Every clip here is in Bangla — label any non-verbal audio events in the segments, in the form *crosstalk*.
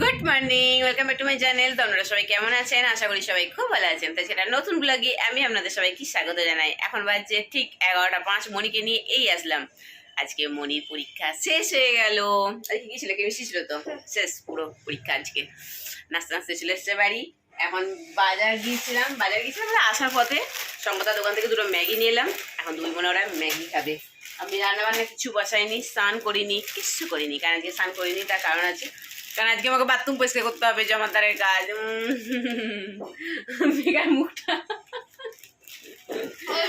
Good morning welcome back to my channel তো আপনারা সবাই কেমন আছেন? আশা করি সবাই খুব ভালো আছেন। তো সেটা নতুন ব্লগে আমি আপনাদের সবাইকে স্বাগত জানাই। এখন বাজছে ঠিক এগারোটা পাঁচ। মণিকে নিয়ে এই আসলাম। আজকে মনির পরীক্ষা শেষ হয়ে গেল। আজকে কি ছিল? কেমিস্ট্রি ছিল তো? শেষ পুরো পরীক্ষা আজকে। নাচতে নাচতে চলে এসছে বাড়ি। এখন বাজার গিয়েছিলাম। বাজার গিয়েছিলাম মানে আসার পথে সম্পদার দোকান থেকে দুটো ম্যাগি নিয়ে এলাম। এখন দুই বোনে ওরা ম্যাগি খাবে। আমি রান্না বান্না কিছু বসাইনি, স্নান করিনি, কিচ্ছু করিনি। কারণ আজকে স্নান করিনি, তার কারণ আছে কারণ আজকে আমাকে বাথরুম পরিষ্কার করতে হবে জমাদারের কাজ। বেকার মুখটা।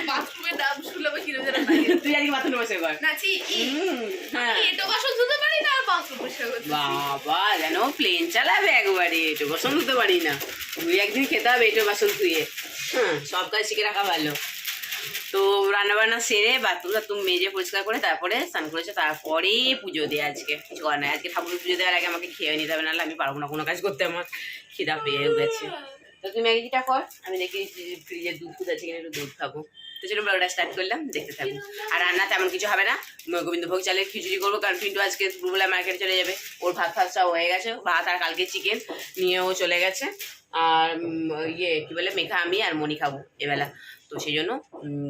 বাথরুমের নাম শুনলে কিরম যেন তুই আজকে বাথরুম পরিষ্কার কর। নাচি ই- হ্যাঁ। এটো বাসন ধুতে পারি না আর বাথরুম পরিষ্কার করতে বাবা যেন প্লেন চালাবে একবারে এটো বাসন ধুতে পারি না। তুই একদিন খেতে হবে এটো বাসন ধুয়ে। হ্যাঁ সব কাজ শিখে রাখা ভালো। তো রান্না বান্না সেরে বাথরুম টাথরুম মেজে পরিষ্কার করে তারপরে স্নান করেছে। তারপরে পুজো দিয়ে আজকে। কিছু করার নাই। আজকে ঠাকুর পুজো দেওয়ার আগে আমাকে খেয়ে নিতে হবে, নাহলে আমি পারব না কোনো কাজ করতে। আমার খিদা পেয়ে গেছে। তো তুমি ম্যাগিটা কর। আমি দেখি ফ্রিজে দুধ দুধ আছে কিনা, একটু দুধ খাব। তো সেটা ব্লগটা স্টার্ট করলাম, দেখতে থাকুন। আর রান্না তেমন কিছু হবে না। গোবিন্দভোগ চালের খিচুড়ি করব, কারণ পিন্টু আজকে দুপুরবেলা মার্কেটে চলে যাবে। ওর ভাত ফাত সব হয়ে গেছে। ভাত আর কালকে চিকেন নিয়েও চলে গেছে। আর ইয়ে কি বলে, মেঘা, আমি আর মনি খাব এবেলা। তো সেই জন্য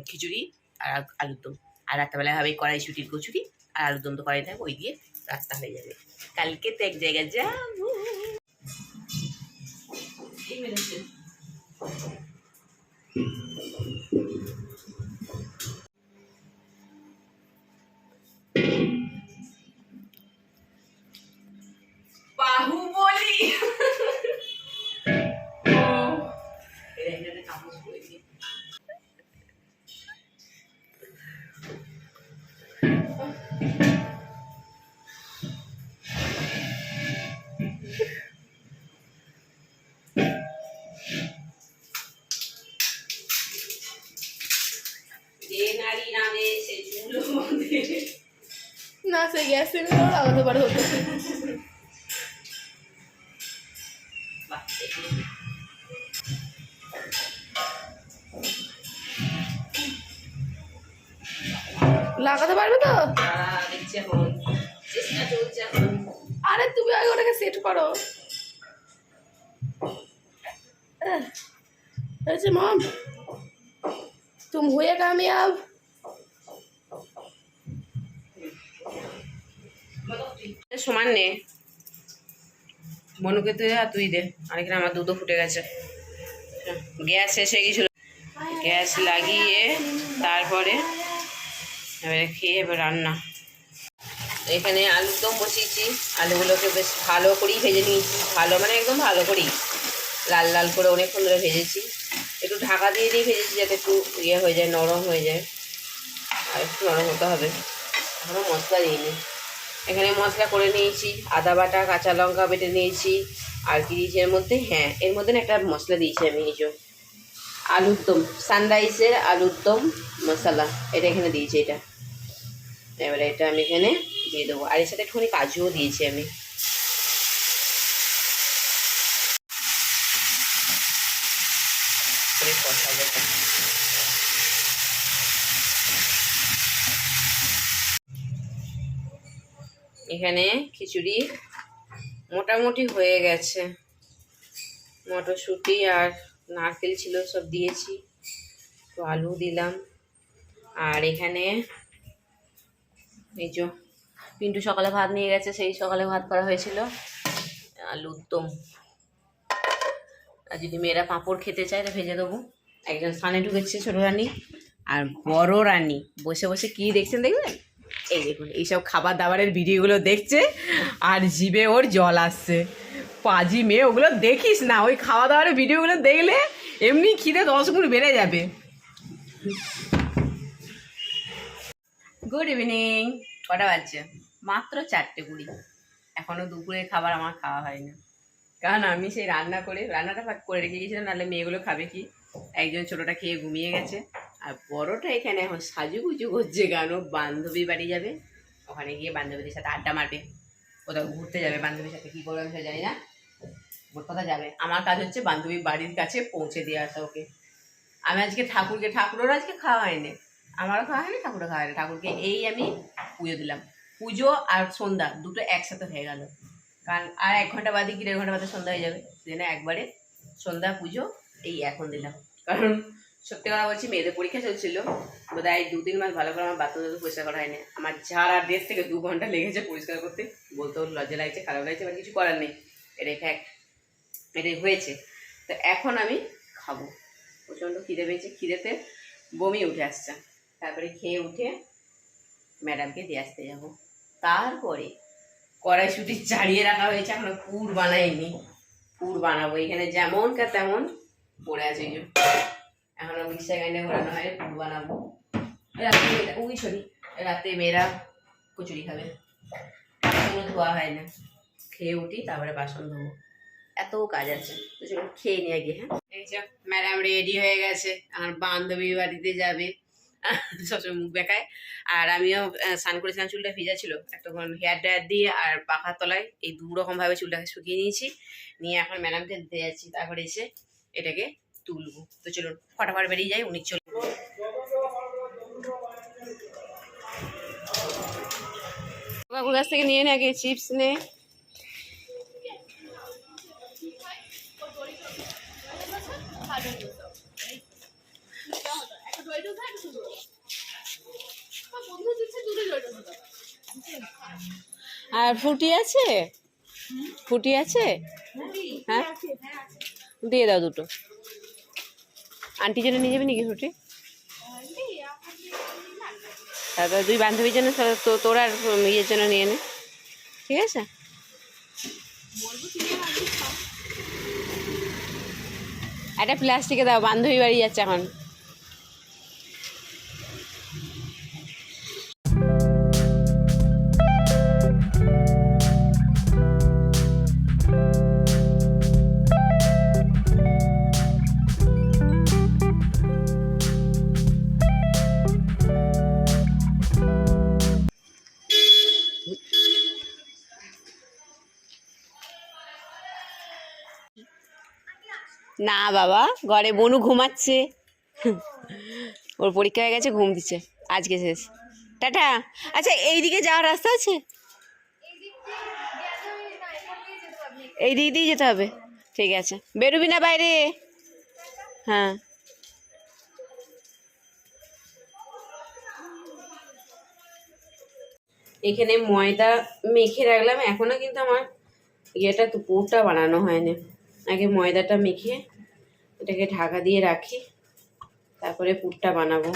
খিচুড়ি আর আলুর দম। আর রাত্রেবেলা হবে কড়াইশুটির কচুরি আর আলুর দম তো কড়াই থাকবে, ওই দিয়ে রাস্তা হয়ে যাবে। কালকে তো এক জায়গায় যাব। যে নারী নামে সে চুলো মধ্যে লাগাতে পারবে তো? এখন এখন আরে তুমি আগে ওটাকে সেট করো। হয়েছে মম তুম হুয়ে কামিয়াব। সমান নে। মনুকে তুই আর তুই দে অনেকদিন আমার দুধও ফুটে গেছে। গ্যাস এসে গেছিল। গ্যাস লাগিয়ে তারপরে এবারে খেয়ে এবার রান্না। এখানে আলুর দম বসিয়েছি আলুগুলোকে বেশ ভালো করেই ভেজে নিয়েছি। ভালো মানে একদম ভালো করেই। লাল লাল করে অনেকক্ষণ ধরে ভেজেছি। একটু ঢাকা দিয়ে দিয়ে ভেজেছি যাতে একটু ইয়ে হয়ে যায়, নরম হয়ে যায়। আর একটু নরম হতে হবে। এখনও মশলা দিইনি। এখানে মশলা করে নিয়েছি। আদা বাটা, কাঁচা লঙ্কা বেটে নিয়েছি। আর কি দিয়েছি এর মধ্যে? হ্যাঁ এর মধ্যে একটা মশলা দিয়েছি আমি, এই আলুর দম সানরাইসের আলুর দম মশলা। এটা এখানে দিয়েছি এটা। এবারে এটা আমি এখানে দিয়ে দেবো। আর এর সাথে একটুখানি কাজুও দিয়েছি আমি। এখানে খিচুড়ি মোটামুটি হয়ে গেছে। মটরশুঁটি আর নারকেল ছিল, সব দিয়েছি। তো আলু দিলাম। আর এখানে এই যে পিন্টু সকালে ভাত নিয়ে গেছে, সেই সকালে ভাত করা হয়েছিল। আলুর দম আর যদি মেয়েরা পাঁপড় খেতে চায় তো ভেজে দেবো। একজন স্থানে ঢুকেছে ছোটো রানী আর বড় রানী। বসে বসে কি দেখছেন দেখবেন? এই দেখুন, এইসব খাবার দাবারের ভিডিওগুলো দেখছে আর জিভে ওর জল আসছে। পাজি মেয়ে, ওগুলো দেখিস না। ওই খাওয়া দাওয়ার ভিডিওগুলো দেখলে এমনি খিদে দশ গুণ বেড়ে যাবে। গুড ইভিনিং কটা বাজছে? মাত্র চারটে কুড়ি। এখনও দুপুরে খাবার আমার খাওয়া হয় না কারণ আমি সেই রান্না করে, রান্নাটা ফাঁক করে রেখে গেছিলাম নাহলে মেয়েগুলো খাবে কি? একজন ছোটোটা খেয়ে ঘুমিয়ে গেছে। আর বড়টা এখানে এখন সাজুগুজু করছে কেন বান্ধবী বাড়ি যাবে। ওখানে গিয়ে বান্ধবীদের সাথে আড্ডা মারবে। কোথাও ঘুরতে যাবে বান্ধবীর সাথে, কী করবে আমি জানি না। ওর কথা যাবে। আমার কাজ হচ্ছে বান্ধবীর বাড়ির কাছে পৌঁছে দিয়ে আসা ওকে। আমি আজকে ঠাকুরকে ঠাকুরেরও আজকে খাওয়া হয়নি। আমারও খাওয়া হয়নি, ঠাকুরও খাওয়া হয়নি। ঠাকুরকে এই আমি পুজো দিলাম। পুজো আর সন্ধ্যা দুটো একসাথে হয়ে গেল। কারণ আর এক ঘণ্টা বাদে কি, দেড় ঘণ্টা বাদে সন্ধ্যা হয়ে যাবে। সেজন্য একবারে সন্ধ্যা, পুজো এই এখন দিলাম। কারণ সত্যি কথা বলছি, মেয়েদের পরীক্ষা চলছিল। বোধহয় দু তিন মাস ভালো করে আমার বাথরুম পরিষ্কার করা হয়নি। আমার ঝাড় আর ড্রেস থেকে দু ঘণ্টা লেগেছে পরিষ্কার করতে। বলতেও লজ্জা লাগছে, খারাপ লাগছে এবার কিছু করার নেই। এটাই ফ্যাক্ট এটাই হয়েছে। তো এখন আমি খাব। প্রচণ্ড খিদে পেয়েছে। খিদেতে বমি উঠে আসছে। তারপরে খেয়ে উঠে ম্যাডামকে দিয়ে আসতে যাব। তারপরে কড়াইশুটি চাড়িয়ে রাখা হয়েছে। এখনও পুর বানাইনি। পুর বানাবো। এখানে যেমন কা তেমন পড়ে আছে এখনও মিক্সার গ্রাইন্ডার ঘোরানো হয়, পুর বানাবো। রাতে উই, সরি, রাতে মেয়েরা কচুরি খাবে। কোনো ধোয়া হয় না। খেয়ে উঠি, তারপরে বাসন ধোবো। এত কাজ আছে। তো চলো খেয়ে নিয়ে গিয়ে হ্যাঁ? এই যে ম্যাডাম রেডি হয়ে গেছে। আমার বান্ধবী বাড়িতে যাবে। সবসময় মুখ দেখায়। আর আমিও স্নান করেছিলাম চুলটা ভিজা ছিল। একটুক্ষণ হেয়ার ড্রায়ার দিয়ে আর পাখার তলায় এই দু রকম ভাবে চুলটাকে শুকিয়ে নিয়েছি। নিয়ে এখন ম্যাডামকে দিতে যাচ্ছি। তারপরে এসে এটাকে তুলবো। তো চলুন ফটাফট বেরিয়ে যাই উনি চলুন কাকুর কাছ থেকে নিয়ে নে আগে চিপস নে। আর ফুটি আছে? ফুটি আছে? হ্যাঁ? দিয়ে দাও দুটো। আন্টি জন্য নিয়ে যাবে নাকি ফুটি? তারপর দুই বান্ধবীর জন্য তো- তোর আর ইয়ের জন্য নিয়ে নে। ঠিক আছে? একটা প্লাস্টিকে দাও বান্ধবী বাড়ি যাচ্ছে এখন। না, বাবা, ঘরে বনু ঘুমাচ্ছে। ওর পরীক্ষা হয়ে গেছে, ঘুম দিচ্ছে। আজকে শেষ। টাটা। আচ্ছা এইদিকে যাওয়ার রাস্তা আছে? এই দিক দিয়ে যেতে হবে। ঠিক আছে। বেরোবি না বাইরে? হ্যাঁ। এখানে ময়দা মেখে রাখলাম। এখনও কিন্তু আমার ইয়েটা তো পুরটা বানানো হয়নি। আগে ময়দাটা মেখে এটাকে ঢাকা দিয়ে রাখি। তারপরে পুরটা বানাবো।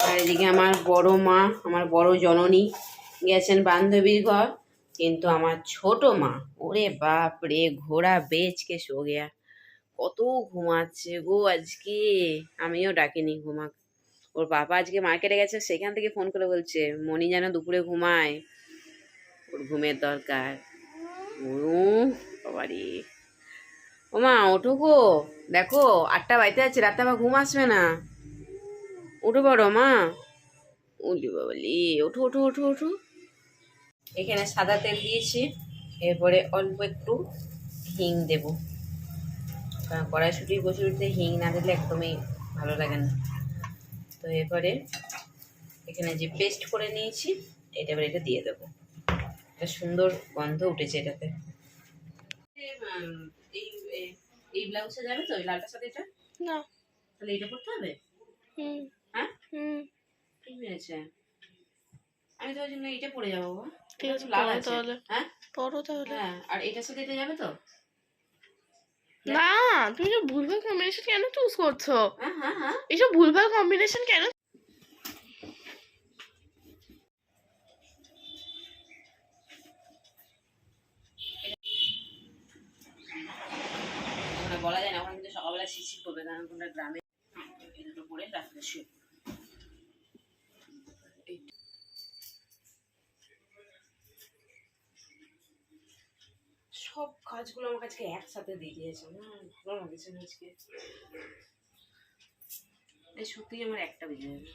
আর এদিকে আমার বড় মা, আমার বড় জননী গেছেন বান্ধবীর ঘর। কিন্তু আমার ছোট মা, ওরে বাপ রে, ঘোড়া বেচকে শো গেয়া কত ঘুমাচ্ছে গো আজকে। আমিও ডাকিনি ঘুমাক। ওর বাবা আজকে মার্কেটে গেছে, সেখান থেকে ফোন করে বলছে মনি যেন দুপুরে ঘুমায়। ওর ঘুমের দরকার। ও বাবারি। ও মা ওঠো গো। দেখো, আটটা বাড়িতে আছে রাতে আবার ঘুম আসবে না। উঠো বড় মা। উলি বাবালি, ওঠো ওঠো ওঠো ওঠো। এখানে সাদা তেল দিয়েছি, এরপরে অল্প একটু হিং দেব। কারণ কড়াইশুটি, কচুরিতে হিং না দিলে একদমই ভালো লাগে না। তো এরপরে এখানে যে পেস্ট করে নিয়েছি, এটা এবার এটা দিয়ে দেবো। একটা সুন্দর গন্ধ উঠেছে এটাতে। এই যাবে তো? লালটার সাথে এটা? না। তাহলে এটা হবে? হুম। হ্যাঁ? হুম। ঠিক আছে আমি তো ওই জন্য এইটা পরে যাব। ঠিক আছে, লাল আছে। হ্যাঁ? পড়ো তাহলে। হ্যাঁ আর এটার সাথে এটা যাবে তো? না তুমি ভুলভাল কম্বিনেশন কেন চুজ করছ? হ্যাঁ হ্যাঁ হ্যাঁ। এইসব ভুলভাল কম্বিনেশন কেন শিশির করবে কারণ কোনটা গ্রামে দুটো পরে রাত্রে শুয়ে সব কাজগুলো আমার কাছে একসাথে দিয়ে দিয়েছে না আজকে। এই সত্যিই আমার একটা বেজে যাবে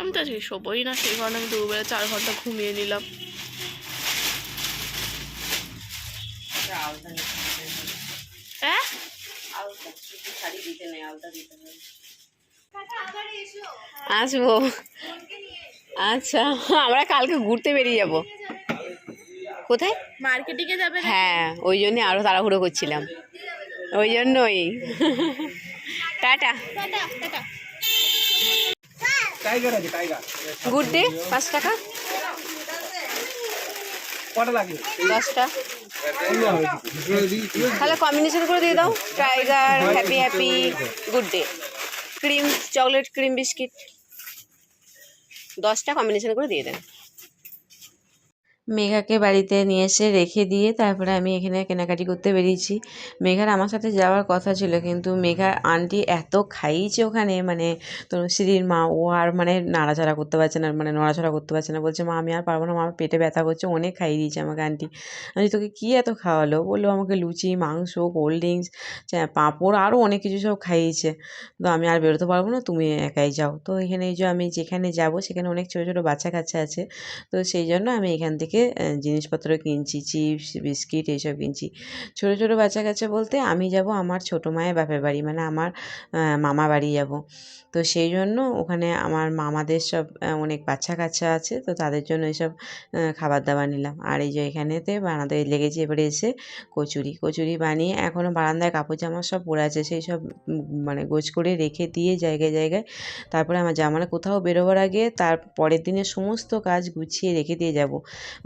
আমি তো আজকে শোবই না সেই কারণে আমি দুবেলা চার ঘণ্টা ঘুমিয়ে নিলাম আলতা নিতে হবে হ্যাঁ আলতা শুধু শাড়ি দিতে নেই আলতা দিতে হবে আসব। আচ্ছা আমরা কালকে ঘুরতে বেরিয়ে যাব। কোথায়? মার্কেটিংয়ে যাবে হ্যাঁ ওই জন্যই আরও তাড়াহুড়ো করছিলাম। ওই জন্যই। টাটা। টাটা গুড ডে পাঁচ টাকা? দশটা। তাহলে কম্বিনেশন করে দিয়ে দাও। Tiger Happy Happy Good Day cream chocolate cream biscuit দশটা কম্বিনেশন করে দিয়ে দেন। মেঘাকে বাড়িতে নিয়ে এসে রেখে দিয়ে তারপরে আমি এখানে কেনাকাটি করতে বেরিয়েছি। মেঘার আমার সাথে যাওয়ার কথা ছিল, কিন্তু মেঘার আন্টি এত খাইয়েছে ওখানে মানে তনুশ্রীর মা, ও আর মানে নাড়াচাড়া করতে পারছে না মানে নড়াচড়া করতে পারছে না। বলছে, মা, আমি আর পারব না, মা, আমার পেটে ব্যথা করছে, অনেক খাইয়ে দিয়েছে আমাকে আন্টি আমি তোকে কী এত খাওয়ালো? বলল, আমাকে লুচি, মাংস কোল্ড ড্রিঙ্কস পাঁপড় আরও অনেক কিছু সব খাইয়েছে। তো আমি আর বেরোতে পারব না, তুমি একাই যাও। তো এখানে এই যে আমি যেখানে যাব, সেখানে অনেক ছোটো ছোটো বাচ্চা কাচ্চা আছে। তো সেই জন্য আমি এখান থেকে আহ, জিনিসপত্র কিনছি চিপস বিস্কিট এইসব কিনছি। ছোটো ছোটো বাচ্চা কাচ্চা বলতে আমি যাব আমার ছোটো মায়ের বাপের বাড়ি মানে আমার মামা বাড়ি যাব। তো সেই জন্য ওখানে আমার মামাদের সব অনেক বাচ্চা কাচ্চা আছে তো তাদের জন্য এইসব খাবার দাবার নিলাম। আর এই যে এখানেতে বানাতে লেগেছে এবারে এসে কচুরি। কচুরি বানিয়ে এখনও বারান্দায় কাপড় জামা সব পড়ে আছে সেই সব মানে গোছ করে রেখে দিয়ে জায়গায় জায়গায় তারপরে আমার জামা মানে কোথাও বেরোবার আগে তার পরের দিনের সমস্ত কাজ গুছিয়ে রেখে দিয়ে যাব।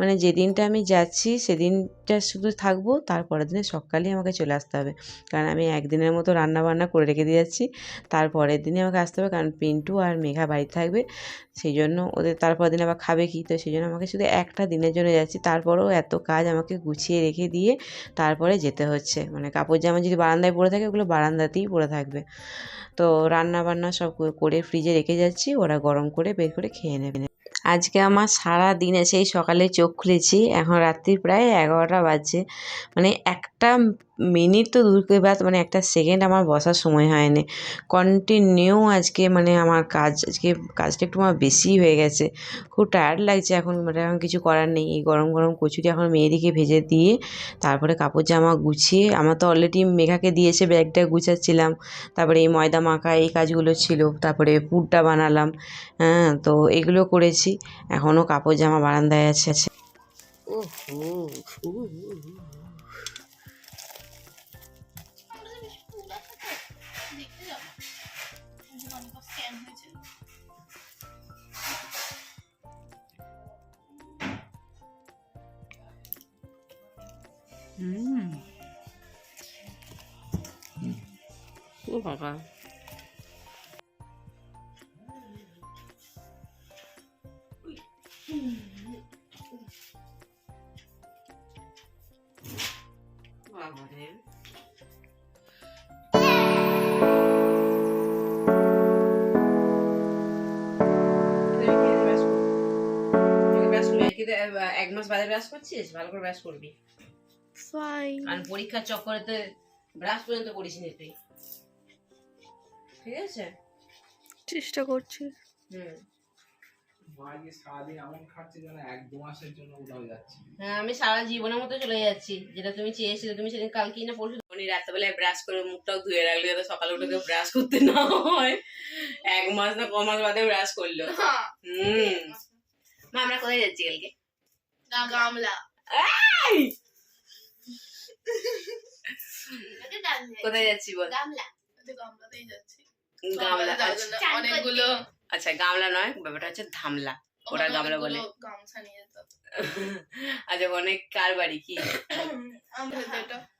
মানে যেদিনটা আমি যাচ্ছি সেদিনটা শুধু থাকব, তারপরের দিনে সকালেই আমাকে চলে আসতে হবে। কারণ আমি একদিনের মতো রান্না বান্না করে রেখে দিয়ে যাচ্ছি, তারপরের দিনে আমাকে আসতে হবে। কারণ পিন্টু আর মেঘা বাড়িতে থাকবে সেই জন্য ওদের তারপরের দিন আবার খাবে কি? তো সেই জন্য আমাকে শুধু একটা দিনের জন্য যাচ্ছি, তারপরেও এত কাজ আমাকে গুছিয়ে রেখে দিয়ে তারপরে যেতে হচ্ছে। মানে কাপড় জামা যদি বারান্দায় পড়ে থাকে, ওগুলো বারান্দাতেই পড়ে থাকবে। তো রান্না বান্না সব করে ফ্রিজে রেখে যাচ্ছি, ওরা গরম করে বের করে খেয়ে নেবে। আজকে আমার সারা দিনে সেই সকালে চোখ খুলেছি, এখন রাত্রি প্রায় এগারোটা বাজছে। মানে একটা মিনিট তো দূরকে বাদ মানে একটা সেকেন্ড আমার বসার সময় হয়নি। কন্টিনিউ আজকে মানে আমার কাজ, আজকে কাজটা একটু আমার বেশি হয়ে গেছে। খুব টায়ার্ড লাগছে এখন মানে এখন কিছু করার নেই। এই গরম গরম কচুরি এখন মেয়েদিকে ভেজে দিয়ে, তারপরে কাপড় জামা গুছিয়ে, আমার তো অলরেডি মেঘাকে দিয়েছে ব্যাগটা গুছাচ্ছিলাম। তারপরে এই ময়দা মাখা, এই কাজগুলো ছিল। তারপরে পুরটা বানালাম হ্যাঁ তো এগুলো করেছি। এখনও কাপড় জামা বারান্দায় আছে আছে। ও এক মাস বাদে ব্রাশ করছিস? ভালো করে ব্রাশ করবি। ফাইন কারণ পরীক্ষার চক্করেতে ব্রাশ পর্যন্ত করিস নি তুই। ঠিক আছে? চেষ্টা করছি। হুম। হ্যাঁ আমি সারা জীবনের মতো চলে যাচ্ছি। যেটা তুমি চেয়েছিলে তুমি সেদিন কালকে না পরশু উনি রাত্রেবেলায় ব্রাশ করে মুখটাও ধুয়ে রাখল যাতে সকালে উঠে ব্রাশ করতে না হয়। এক মাস না ক মাস বাদে ব্রাশ করল। হুম। আমরা কোথায় যাচ্ছি কালকে? গামলা। এই! *laughs* কোথায় যাচ্ছি বল? গামলা। আচ্ছা। অনেকগুলো আচ্ছা গামলা নয় ব্যাপারটা হচ্ছে ধামলা। ওরা গামলা বলে। *laughs* আচ্ছা অনেক কার বাড়ি কি? *coughs*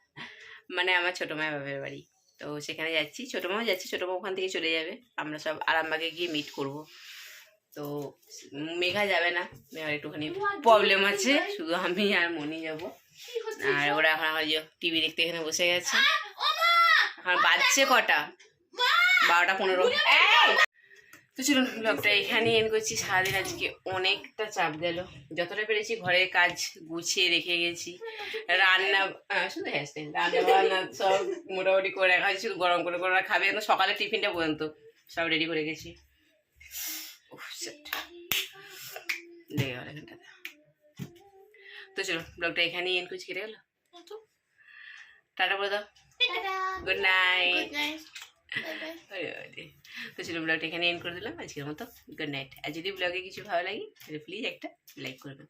মানে আমার ছোট মায়ের বাপের বাড়ি। তো সেখানে যাচ্ছি। ছোট মাও যাচ্ছি ছোট মা ওখান থেকে চলে যাবে। আমরা সব আরামবাগে গিয়ে মিট করব। তো মেঘা যাবে না। মেঘার একটুখানি প্রবলেম আছে। শুধু আমি আর মনি যাব। আর ওরা এখন আমার টিভি দেখতে এখানে বসে গেছে। এখন বাজছে কটা? বারোটা পনেরো। তো চলুন ব্লগটা এখানে এন করছি। সারাদিন আজকে অনেকটা চাপ গেল। যতটা পেরেছি ঘরের কাজ গুছিয়ে রেখে গেছি। রান্না শুধু হ্যাসতেন রান্না বান্না সব মোটামুটি করে রাখা হয়েছে, শুধু গরম করে করে খাবে। একদম সকালে টিফিনটা পর্যন্ত সব রেডি করে গেছি. লেগে গেল এখানটাতে। তো চলো ব্লগটা এখানেই এন করছি কেটে গেল? টাটা বলে দাও গুড নাইট তো চলো ব্লগটা এখানে এন করে দিলাম। আজকের মতো গুড নাইট আর যদি ব্লগে কিছু ভালো লাগে তাহলে প্লিজ একটা লাইক করবেন